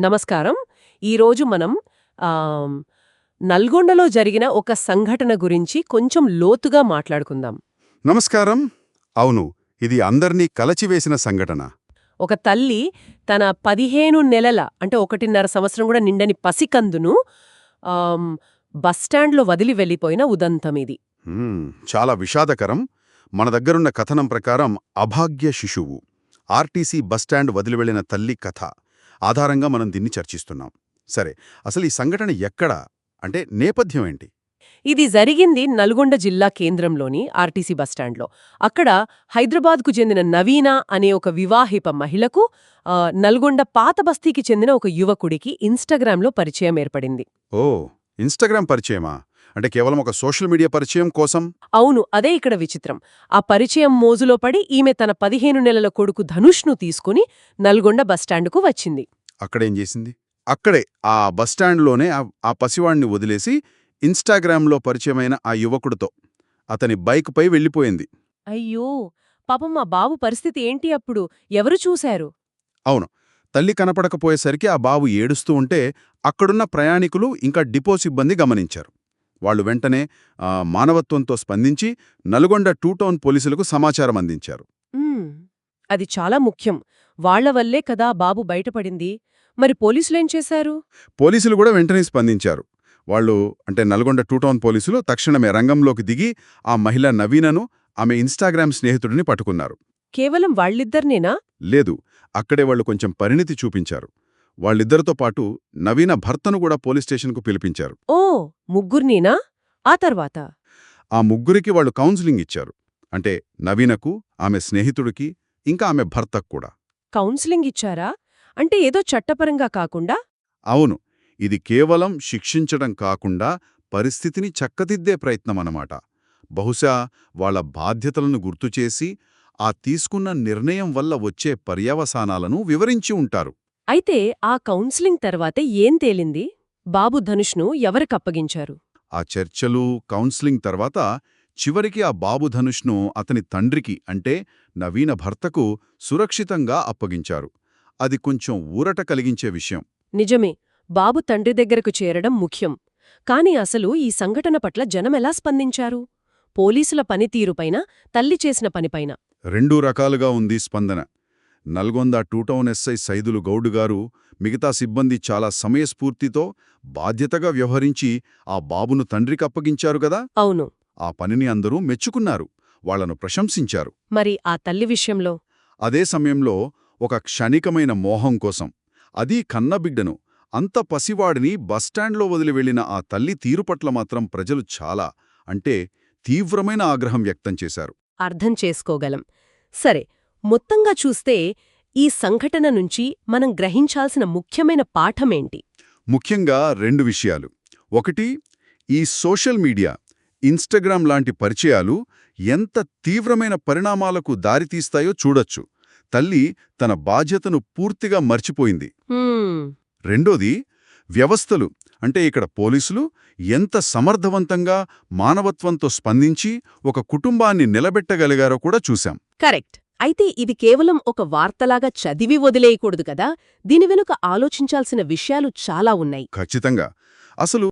నమస్కారం. ఈరోజు మనం నల్గొండలో జరిగిన ఒక సంఘటన గురించి కొంచెం లోతుగా మాట్లాడుకుందాం. నమస్కారం. అవును ఇది అందర్నీ కలచివేసిన సంఘటన. ఒక తల్లి తన పదిహేను నెలల అంటే ఒకటిన్నర సంవత్సరం కూడా నిండని పసికందును బస్టాండ్లో వదిలి వెళ్ళిపోయిన ఉదంతం ఇది చాలా విషాదకరం. మన దగ్గరున్న కథనం ప్రకారం అభాగ్య శిశువు. ఆర్టీసీ బస్టాండ్ వదిలివెళ్ళిన తల్లి కథ. ఆధారంగా మనం దీన్ని చర్చిస్తున్నాం. సరే అసలు ఈ సంఘటన ఎక్కడ? అంటే నేపథ్యం ఏంటి? ఇది జరిగింది నల్గొండ జిల్లా కేంద్రంలోని ఆర్టీసీ బస్టాండ్లో. అక్కడ హైదరాబాద్కు చెందిన నవీన అనే ఒక వివాహిత మహిళకు నల్గొండ పాత బస్తీకి చెందిన ఒక యువకుడికి ఇన్స్టాగ్రామ్లో పరిచయం ఏర్పడింది. ఓ ఇన్స్టాగ్రామ్ పరిచయమా? అంటే కేవలం ఒక సోషల్ మీడియా పరిచయం కోసం? అవును అదే ఇక్కడ విచిత్రం. ఆ పరిచయం మోజులో పడి ఈమె తన పదిహేను నెలల కొడుకు ధనుష్ను తీసుకుని నల్గొండ బస్టాండుకు వచ్చింది. అక్కడేం చేసింది? అక్కడే ఆ బస్టాండ్లోనే ఆ- ఆ పసివాణ్ణి వదిలేసి ఇన్స్టాగ్రామ్లో పరిచయమైన ఆ యువకుడితో అతని బైక్పై వెళ్ళిపోయింది. అయ్యో! పాపం మా బాబు పరిస్థితి ఏంటి అప్పుడు? ఎవరు చూశారు? అవును. తల్లి కనపడకపోయేసరికి ఆ బాబు ఏడుస్తూ ఉంటే అక్కడున్న ప్రయాణికులు ఇంకా డిపో సిబ్బంది గమనించారు. వాళ్ళు వెంటనే మానవత్వంతో స్పందించి నల్గొండ టూ టౌన్ పోలీసులకు సమాచారం అందించారు. అది చాలా ముఖ్యం. వాళ్ళ వల్లే కదా బాబు బయటపడింది. మరి పోలీసులేం చేశారు? పోలీసులు కూడా వెంటనే స్పందించారు. వాళ్ళు అంటే నల్గొండ టూ టౌన్ పోలీసులు తక్షణమే రంగంలోకి దిగి ఆ మహిళ నవీనను ఆమె ఇన్స్టాగ్రామ్ స్నేహితుడిని పట్టుకున్నారు. కేవలం వాళ్ళిద్దరినేనా? లేదు. అక్కడే వాళ్ళు కొంచెం పరిణితి చూపించారు. వాళ్ళిద్దరితో పాటు నవీన భర్తను కూడా పోలీస్ స్టేషన్కు పిలిపించారు. ఓ ముగ్గుర్నేనా? ఆ తర్వాత? ఆ ముగ్గురికి వాళ్ళు కౌన్సిలింగ్ ఇచ్చారు. అంటే నవీనకు ఆమె స్నేహితుడికి ఇంకా ఆమె భర్తకు కూడా. కౌన్సిలింగ్ ఇచ్చారా? అంటే ఏదో చట్టపరంగా కాకుండా? అవును. ఇది కేవలం శిక్షించడం కాకుండా పరిస్థితిని చక్కదిద్దే ప్రయత్నమన్నమాట. బహుశా వాళ్ళ బాధ్యతలను గుర్తుచేసి ఆ తీసుకున్న నిర్ణయం వల్ల వచ్చే పర్యవసానాలను వివరించి ఉంటారు. అయితే ఆ కౌన్సిలింగ్ తర్వాతే ఏం తేలింది? బాబు ధనుష్ను ఎవరికప్పగించారు ఆ చర్చలు కౌన్సిలింగ్ తర్వాత చివరికి ఆ బాబు ధనుష్ను అతని తండ్రికి అంటే నవీన భర్తకు సురక్షితంగా అప్పగించారు. అది కొంచెం ఊరట కలిగించే విషయం. నిజమే బాబు తండ్రి దగ్గరకు చేరడం ముఖ్యం. కాని అసలు ఈ సంఘటన పట్ల జనమెలా స్పందించారు? పోలీసుల పనితీరుపైన తల్లి చేసిన పనిపైన? రెండూ రకాలుగా ఉంది స్పందన. Nalgonda two town SI Saidulu Goud గారు మిగతా సిబ్బంది చాలా సమయస్ఫూర్తితో బాధ్యతగా వ్యవహరించి ఆ బాబును తండ్రికి అప్పగించారు గదా అవును. ఆ పనిని అందరూ మెచ్చుకున్నారు వాళ్ళను ప్రశంసించారు. మరి ఆ తల్లి విషయంలో? అదే సమయంలో ఒక క్షణికమైన మోహం కోసం అదీ కన్నబిడ్డను అంత పసివాడిని బస్టాండ్లో వదిలి వెళ్ళిన ఆ తల్లి తీరు పట్ల మాత్రం ప్రజలు చాలా అంటే తీవ్రమైన ఆగ్రహం వ్యక్తం చేశారు. అర్థం చేసుకోగలం. సరే మొత్తంగా చూస్తే ఈ సంఘటన నుంచి మనం గ్రహించాల్సిన ముఖ్యమైన పాఠమేంటి? ముఖ్యంగా రెండు విషయాలు. ఒకటి ఈ సోషల్ మీడియా ఇన్స్టాగ్రామ్ లాంటి పరిచయాలు ఎంత తీవ్రమైన పరిణామాలకు దారితీస్తాయో చూడొచ్చు. తల్లి తన బాధ్యతను పూర్తిగా మర్చిపోయింది. రెండోది వ్యవస్థలు అంటే ఇక్కడ పోలీసులు ఎంత సమర్థవంతంగా మానవత్వంతో స్పందించి ఒక కుటుంబాన్ని నిలబెట్టగలిగారో కూడా చూశాం. కరెక్ట్. అయితే ఇది కేవలం ఒక వార్తలాగా చదివి వదిలేయకూడదు కదా? దీని వెనుక ఆలోచించాల్సిన విషయాలు చాలా ఉన్నాయి. ఖచ్చితంగా. అసలు